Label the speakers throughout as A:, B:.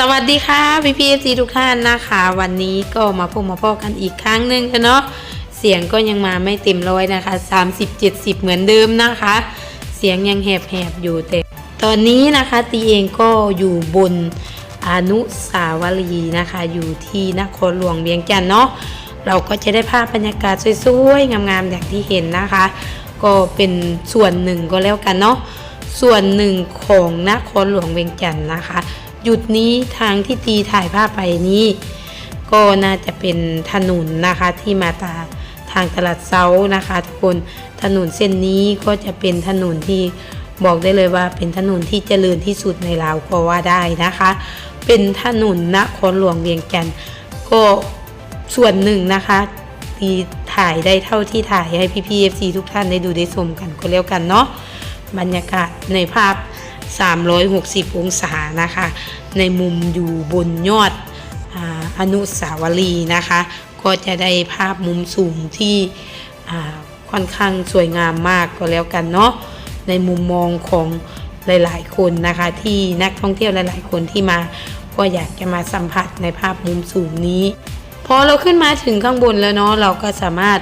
A: สวัสดีค่ะพี่พีเอฟซีทุกท่านนะคะ วันนี้ก็มาพบมาพอกันอีกครั้งหนึ่งเนาะเสียงก็ยังมาไม่เต็มร้อยนะคะ 30 70 เหมือนเดิมนะคะ เสียงยังแหบๆอยู่แต่ตอนนี้นะคะตีเองก็อยู่บนอนุสาวรีย์นะคะ อยู่ที่นครหลวงเวียงจันทน์เนาะเราก็จะได้ภาพบรรยากาศสวยๆงามๆอย่างที่เห็นนะคะ ก็เป็นส่วนหนึ่งก็แล้วกันเนาะส่วนหนึ่งของนครหลวงเวียงจันทน์นะคะ จุดนี้ทางที่ตีถ่ายภาพไปนี้ ก็น่าจะเป็นถนนนะคะที่มาตาทางตลาดเซานะคะทุกคนถนนเส้นนี้ก็จะเป็นถนนที่บอกได้เลยว่าเป็นถนนที่เจริญที่สุดในลาวก็ว่าได้นะคะ เป็นถนนนครหลวงเวียงจันทน์ก็ส่วนหนึ่งนะคะที่ถ่ายได้เท่าที่ถ่ายให้พี่พีเอฟซีทุกท่านได้ดูได้ชมกันก็แล้วกันเนาะบรรยากาศในภาพ 360 องศานะคะ ในมุมอยู่บนยอดออนุสาวรีย์นะคะ ก็จะได้ภาพมุมสูงที่ค่อนข้างสวยงามมากก็แล้วกันเนาะในมุมมองของหลาย ๆ คนนะคะ ที่นักท่องเที่ยวหลาย ๆ คนที่มาก็อยากจะมาสัมผัสในภาพมุมสูงนี้พอเราขึ้นมาถึงข้างบนแล้วเนาะเราก็สามารถ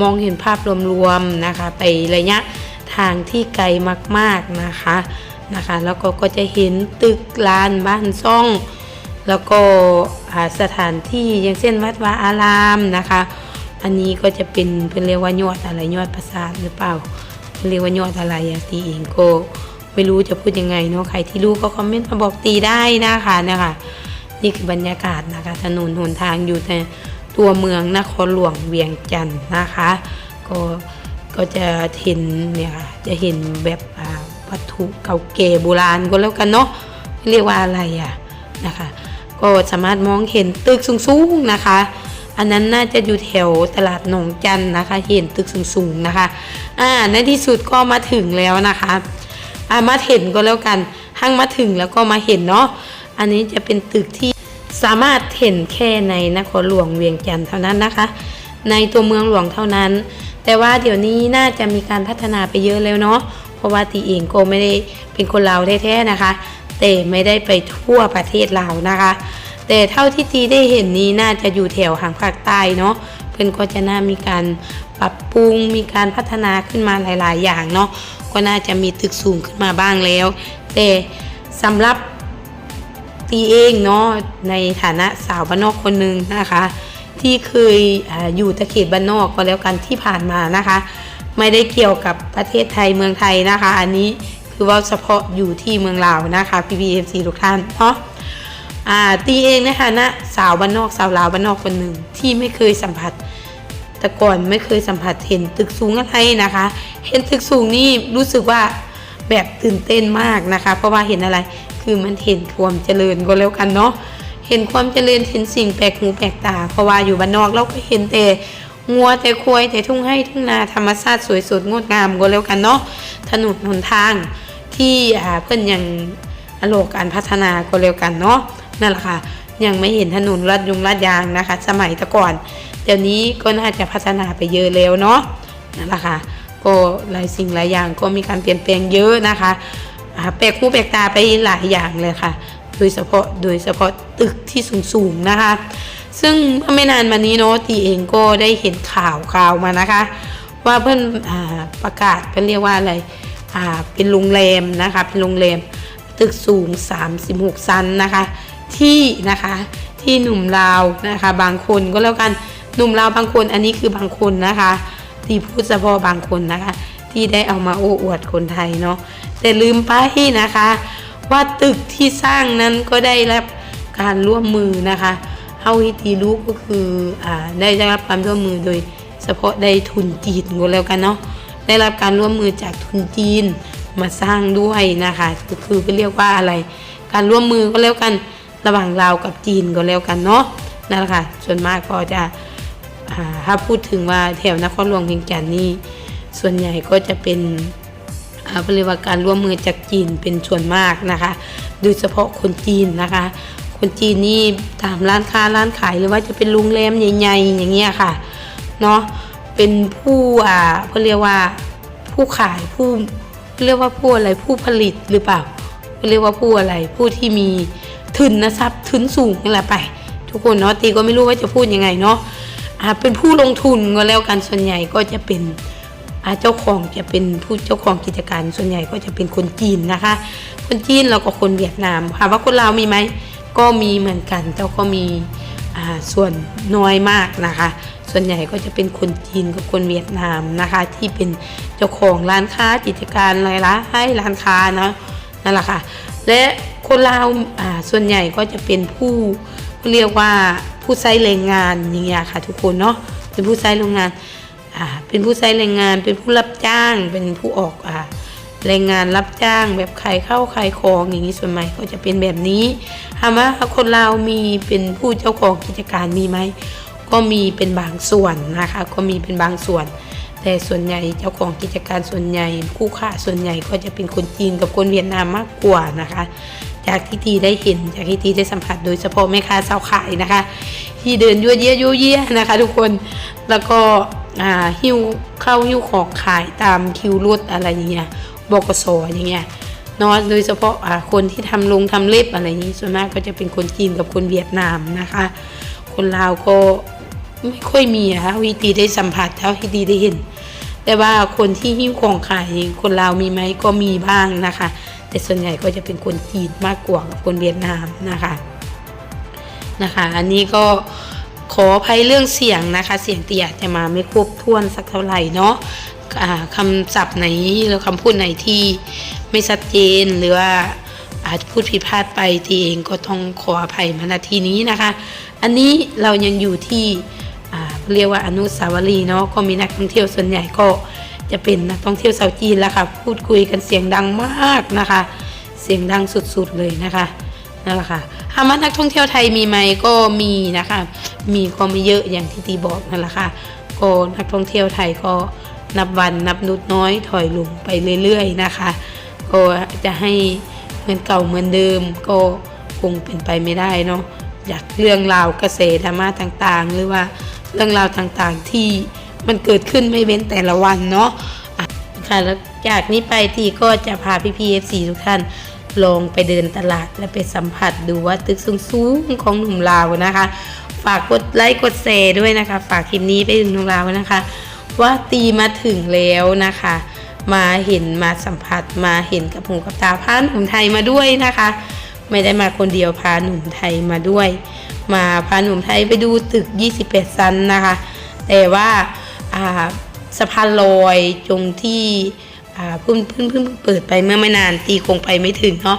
A: มองเห็นภาพรวม ๆ นะคะ ไประยะทางที่ไกลมาก ๆ นะคะ นะคะ แล้วก็ก็จะเห็นตึกลานบ้านซ่อง แล้วก็สถานที่อย่างเช่นวัดวาอารามนะคะ อันนี้ก็จะเป็นเพื่อนเรียกว่ายอดอะไรยอดปราสาทหรือเปล่าเพิ่นเรียกว่ายอดอะไรตีเองก็ไม่รู้จะพูดยังไงเนาะใครที่รู้ก็คอมเมนต์มาบอกตีได้นะคะนะคะนี่คือบรรยากาศนะคะถนนหนทางอยู่ในตัวเมืองนครหลวงเวียงจันทน์นะคะ ก็ก็จะเห็นเนี่ยค่ะจะเห็นแบบ วัตถุเก่าแก่โบราณก็แล้วกันเนาะเรียกว่าอะไรอะนะคะ ก็สามารถมองเห็นตึกสูงๆนะคะ อันนั้นน่าจะอยู่แถวตลาดหนองจันนะคะ เห็นตึกสูงๆนะคะอ่าในที่สุดก็มาถึงแล้วนะคะอ่ามาเห็นก็แล้วกันหั่งมาถึงแล้วก็มาเห็นเนาะอันนี้จะเป็นตึกที่สามารถเห็นแค่ในนครหลวงเวียงจันทน์เท่านั้นนะคะ ในตัวเมืองหลวงเท่านั้น แต่ว่าเดี๋ยวนี้น่าจะมีการพัฒนาไปเยอะแล้วเนาะ ราะว่าตีเองก็ไม่ได้เป็นคนลาวแท้ๆนะคะ แต่ไม่ได้ไปทั่วประเทศลาวนะคะ แต่เท่าที่ตีได้เห็นนี้น่าจะอยู่แถวทางภาคใต้เนาะเพื่อนก็จะน่ามีการปรับปรุงมีการพัฒนาขึ้นมาหลาย ๆ อย่างเนาะก็น่าจะมีตึกสูงขึ้นมาบ้างแล้ว แต่สำหรับตีเองเนาะในฐานะสาวบ้านนอกคนหนึ่งนะคะ ที่เคยออยู่ตะเข็บบ้านนอกก็แล้วกันที่ผ่านมานะคะ ไม่ได้เกี่ยวกับประเทศไทยเมืองไทยนะคะ อันนี้คือว่าเฉพาะอยู่ที่เมืองลาวนะคะ PPFC ทุกท่านเนาะตีเองในฐานะสาวบ้านนอกสาวลาวบ้านนอกคนหนึ่งที่ไม่เคยสัมผัส แต่ก่อนไม่เคยสัมผัสเห็นตึกสูงอะไรนะคะ เห็นตึกสูงนี่รู้สึกว่าแบบตื่นเต้นมากนะคะ เพราะว่าเห็นอะไรคือมันเห็นความเจริญก็แล้วกันเนาะเห็นความเจริญเห็นสิ่งแปลกหูแปลกตาเพราะว่าอยู่บ้านนอกเราก็เห็นแต่ งัวแต่ควยแต่ทุ่งให้ทุ่งนาธรรมชาติสวยสดงดงามก็แล้วกันเนาะถนนหนทางที่อ่าเพื่อนยังอโลกการพัฒนาก็แล้วกันเนาะนั่นแหละค่ะ ยังไม่เห็นถนนลาดยุงลาดยางนะคะ สมัยต่ก่อน เดี๋ยวนี้ก็น่าจะพัฒนาไปเยอะแล้วเนาะนั่นแหละค่ะก็หลายสิ่งหลายอย่างก็มีการเปลี่ยนแปลงเยอะนะคะแปลกหูแปลกตาไปหลายอย่างเลยค่ะ โดยเฉพาะโดยเฉพาะตึกที่สูงๆนะคะ ซึ่งเมื่อไม่นานมานี้เนาะตีเองก็ได้เห็นข่าวข่าวมานะคะ ว่าเพื่อนอประกาศเพื่อนเรียกว่าอะไรเป็นโรงแรมนะคะ เป็นโรงแรมตึกสูง 36 ชั้นนะคะ ที่นะคะที่หนุ่มลาวนะคะ บางคนก็แล้วกันหนุ่มลาวบางคนอันนี้คือบางคนนะคะที่พูดเฉพาะบางคนนะคะ ที่ได้เอามาโอ้อวดคนไทยเนาะแต่ลืมไปนะคะ ว่าตึกที่สร้างนั้นก็ได้รับการร่วมมือนะคะ เฮาฮิตีรู้ก็คืออ่าได้รับความร่วมมือโดยเฉพาะได้ทุนจีนก็แล้วกันเนาะได้รับการร่วมมือจากทุนจีนมาสร้างด้วยนะคะก็คือเรียกว่าอะไร การร่วมมือก็แล้วกันระหว่างลาวกับจีนก็แล้วกันเนาะนั่นแหละค่ะส่วนมากก็จะถ้าพูดถึงว่าแถวนครหลวงเวียงจันทน์นี่ส่วนใหญ่ก็จะเป็นอ่าเรียกว่าการร่วมมือจากจีนเป็นส่วนมากนะคะ โดยเฉพาะคนจีนนะคะ คนจีนนี่ตามร้านค้าร้านขายหรือว่าจะเป็นโรงแรมใหญ่ๆ อย่างเงี้ยค่ะเนาะเป็นผู้อ่าเขาเรียกว่าผู้ขายผู้เรียกว่าผู้อะไรผู้ผลิตหรือเปล่าเรียกว่าผู้อะไรผู้ที่มีทุนนะทรัพย์ทุนสูงนี่แหละไป ทุกคนเนาะตีก็ไม่รู้ว่าจะพูดยังไงเนาะอ่าเป็นผู้ลงทุนก็แล้วกันส่วนใหญ่ก็จะเป็นอาเจ้าของจะเป็นผู้เจ้าของกิจการส่วนใหญ่ก็จะเป็นคนจีนนะคะ คนจีนแล้วก็คนเวียดนามค่ะว่าคนลาวมีไหม ก็มีเหมือนกันแต่ก็มีส่วนน้อยมากนะคะ ส่วนใหญ่ก็จะเป็นคนจีนกับคนเวียดนามนะคะ ที่เป็นเจ้าของร้านค้ากิจการอะไรละให้ร้านค้านะนั่นแหละค่ะ และคนลาวส่วนใหญ่ก็จะเป็นผู้เรียกว่าผู้ใช้แรงงานอย่างเงี้ยค่ะ ทุกคนเนาะเป็นผู้ใช้แรงงานเป็นผู้ใช้แรงงาน เป็นผู้รับจ้าง เป็นผู้ออกอ่า แรงงานรับจ้างแบบขายเข้าขายของอย่างนี้ส่วนใหญ่ก็จะเป็นแบบนี้ถามว่าคนลามีเป็นผู้เจ้าของกิจการมีไหมก็มีเป็นบางส่วนนะคะ ก็มีเป็นบางส่วน แต่ส่วนใหญ่เจ้าของกิจการส่วนใหญ่ คู่ค้าส่วนใหญ่ก็จะเป็นคนจีนกับคนเวียดนามมากกว่านะคะ จากที่ทีได้เห็นจากที่ทีได้สัมผัสโดยเฉพาะแม่ค้าเ้าขายนะคะ ที่เดินยั่วเยี่ยยั่วเยี่ยนะคะ ทุกคนแล้วก็หิ้วเข้าหิ้วของขายตามคิวรถอะไรอย่างเงี้ย บกสอย่างเงี้ยเนาะโดยเฉพาะอ่าคนที่ทำลงทำเล็บอะไรนี้ส่วนมากก็จะเป็นคนจีนกับคนเวียดนามนะคะ คนลาวก็ไม่ค่อยมีอะค่ะวิธีได้สัมผัสเท่าที่ดีได้เห็น แต่ว่าคนที่หิ้วของขายคนลาวมีไหมก็มีบ้างนะคะ แต่ส่วนใหญ่ก็จะเป็นคนจีนมากกว่ากับคนเวียดนามนะคะนะคะ อันนี้ก็ขออภัยเรื่องเสียงนะคะ เสียงเตียจะมาไม่ครบถ้วนสักเท่าไหร่เนาะ คำศัพท์ไหนหรือคำพูดไหนที่ไม่ชัดเจนหรือว่าอาจพูดผิดพลาดไปทีเองก็ต้องขออภัยมาณทีนี้นะคะ อันนี้เรายังอยู่ที่เรียกว่าอนุสาวรีย์เนาะก็มีนักท่องเที่ยวส่วนใหญ่ก็จะเป็นนักท่องเที่ยวชาวจีนแล้วค่ะพูดคุยกันเสียงดังมากนะคะ เสียงดังสุดๆเลยนะคะนั่นแหละค่ะถามว่านักท่องเที่ยวไทยมีไหมก็มีนะคะ มีก็ไม่เยอะอย่างที่ตีบอกนั่นแหละค่ะก็นักท่องเที่ยวไทยก็ นับวันนับนุดน้อยถอยลงไปเรื่อยๆนะคะ ก็จะให้เหมือนเก่าเหมือนเดิมก็คงเป็นไปไม่ได้เนาะอยากเรื่องราวเกษตรดราม่าต่างๆ หรือว่าเรื่องราวต่างๆที่มันเกิดขึ้นไม่เว้นแต่ละวันเนาะอะค่ะแล้วจากนี้ไปทีก็จะพาพี่พีเอฟซีทุกท่านลองไปเดินตลาดและไปสัมผัสดูว่าตึกสูงๆของหนุ่มลาวนะคะ ฝากกดไลค์กดแชร์ด้วยนะคะ ฝากคลิปนี้ไปถึงหนุ่มลาวนะคะ ว่าตีมาถึงแล้วนะคะ มาเห็นมาสัมผัสมาเห็นกับหูกับตาพาหนุ่มไทยมาด้วยนะคะ ไม่ได้มาคนเดียวพาหนุ่มไทยมาด้วย มาพาหนุ่มไทยไปดูตึก28ซันนะคะ แต่ว่าสะพานลอยตรงที่เพิ่งเพิ่งเพิ่งเปิดไปเมื่อไม่นานตีคงไปไม่ถึงเนาะ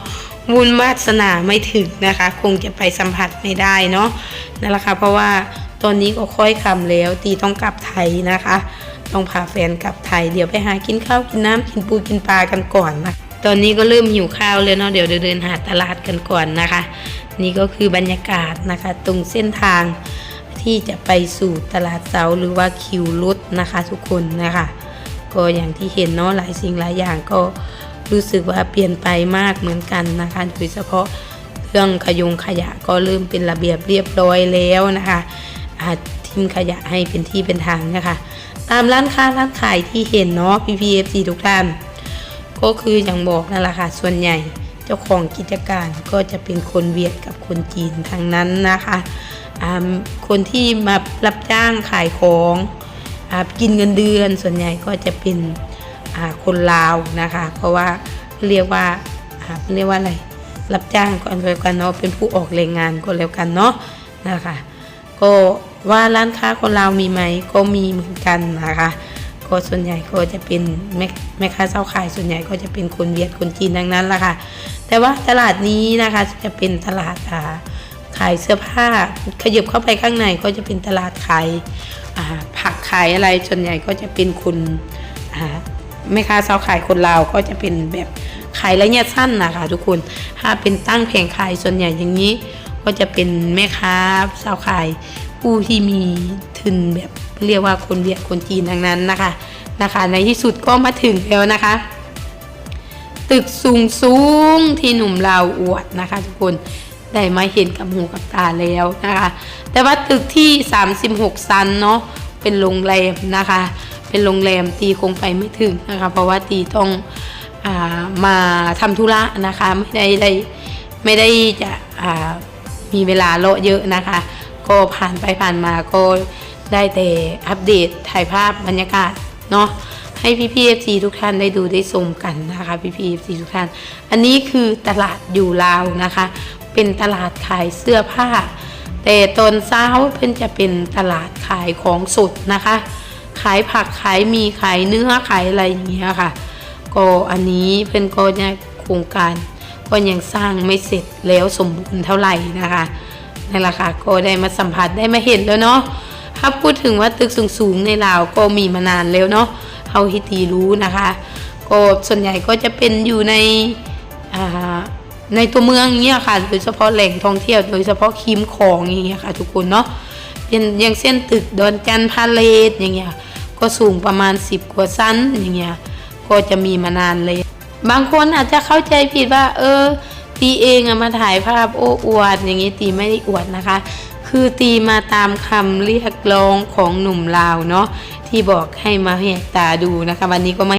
A: บุญวาสนาไม่ถึงนะคะ คงจะไปสัมผัสไม่ได้เนาะนั่นแหละค่ะเพราะว่า ตอนนี้ก็ค่อยคำแล้ว ตีต้องกลับไทยนะคะ ต้องพาแฟนกลับไทย เดี๋ยวไปหากินข้าวกินน้ำกินปูกินปลากันก่อนนะตอนนี้ก็เริ่มหิวข้าวเลยเนาะเดี๋ยวเดินหาตลาดกันก่อนนะคะ นี่ก็คือบรรยากาศนะคะ ตรงเส้นทางที่จะไปสู่ตลาดเสาหรือว่าคิวรถนะคะทุกคนนะคะ ก็อย่างที่เห็นเนาะหลายสิ่งหลายอย่างก็รู้สึกว่าเปลี่ยนไปมากเหมือนกันนะคะโดยเฉพาะเรื่องขยงขยะก็เริ่มเป็นระเบียบเรียบร้อยแล้วนะคะ อาทิ้งขยะให้เป็นที่เป็นทางนะคะ ตามร้านค้าร้านขายที่เห็นเนาะ PPFC ทุกท่าน ก็คืออย่างบอกนั่นแหละค่ะ ส่วนใหญ่เจ้าของกิจการก็จะเป็นคนเวียดกับคนจีนทางนั้นนะคะคนที่มารับจ้างขายของอกินเงินเดือน ส่วนใหญ่ก็จะเป็นคนลาวนะคะ เพราะว่าเรียกว่าเรียกว่าอะไรรับจ้างก็แล้วกันเนาะเป็นผู้ออกแรงงานก็แล้วกันเนาะนะคะ ก็ว่าร้านค้าคนลาวมีไหมก็มีเหมือนกันนะคะก็ส่วนใหญ่ก็จะเป็นแม่แม่ค้าเช่าขายส่วนใหญ่ก็จะเป็นคนเวียดคนจีนดังนั้นละค่ะ แต่ว่าตลาดนี้นะคะจะเป็นตลาดาขายเสื้อผ้าขยับเข้าไปข้างในก็จะเป็นตลาดขายผักขายอะไรส่วนใหญ่ก็จะเป็นคนแม่ค้าเช่าขายคนลาวก็จะเป็นแบบขายระยะสั้นนะคะทุกคนถ้าเป็นตั้งแผงขายส่วนใหญ่อย่างนี้ ก็จะเป็นแม่ค้าเช่าขาย ผู้ที่มีทุนแบบเรียกว่าคนเวียดคนจีนทั้งนั้นนะคะนะคะ ในที่สุดก็มาถึงแล้วนะคะ ตึกสูงสูงที่หนุ่มลาอวดนะคะ ทุกคนได้มาเห็นกับหูกับตาแล้วนะคะ แต่ว่าตึกที่ 36 ซันเนาะเป็นโรงแรมนะคะ เป็นโรงแรมตีคงไปไม่ถึงนะคะ เพราะว่าตีต้องอามาทำธุระนะคะ ไม่ได้ได้ไม่ได้จะอ่า มีเวลาเละเยอะนะคะ ก็ผ่านไปผ่านมาก็ได้แต่อัปเดตถ่ายภาพบรรยากาศเนาะให้พี่พีเอฟซีทุกท่านได้ดูได้ชมกันนะคะพี่พีเอฟซีทุกท่าน อันนี้คือตลาดอยู่ลาวนะคะ เป็นตลาดขายเสื้อผ้า แต่ตอนเช้าเพิ่นจะเป็นตลาดขายของสดนะคะ ขายผักขายมีขายเนื้อขายอะไรอย่างเงี้ยค่ะ ก็อันนี้เพิ่นก็เนี่ยโครงการ ก็ยังสร้างไม่เสร็จแล้วสมบูรณ์เท่าไหร่นะคะนั่นแหละค่ะก็ได้มาสัมผัสได้มาเห็นแล้วเนาะถ้าพูดถึงว่าตึกสูงๆในลาวก็มีมานานแล้วเนาะเฮาฮิตีรู้นะคะก็ส่วนใหญ่ก็จะเป็นอยู่ในในตัวเมืองเงี้ยค่ะโดยเฉพาะแหล่งท่องเที่ยวโดยเฉพาะคิมของอย่างเงี้ยค่ะทุกคนเนาะเป็นอย่างเส้นตึกดอนจันทร์พาเลทอย่างเงี้ยก็สูงประมาณ 10 กว่าชั้นอย่างเงี้ยก็จะมีมานานเลย บางคนอาจจะเข้าใจผิดว่า เออ ตีเองอะมาถ่ายภาพโอ้อวด อย่างนี้ตีไม่ได้อวดนะคะ คือตีมาตามคำเรียกร้องของหนุ่มลาวเนาะที่บอกให้มาแหกตาดูนะคะ วันนี้ก็มา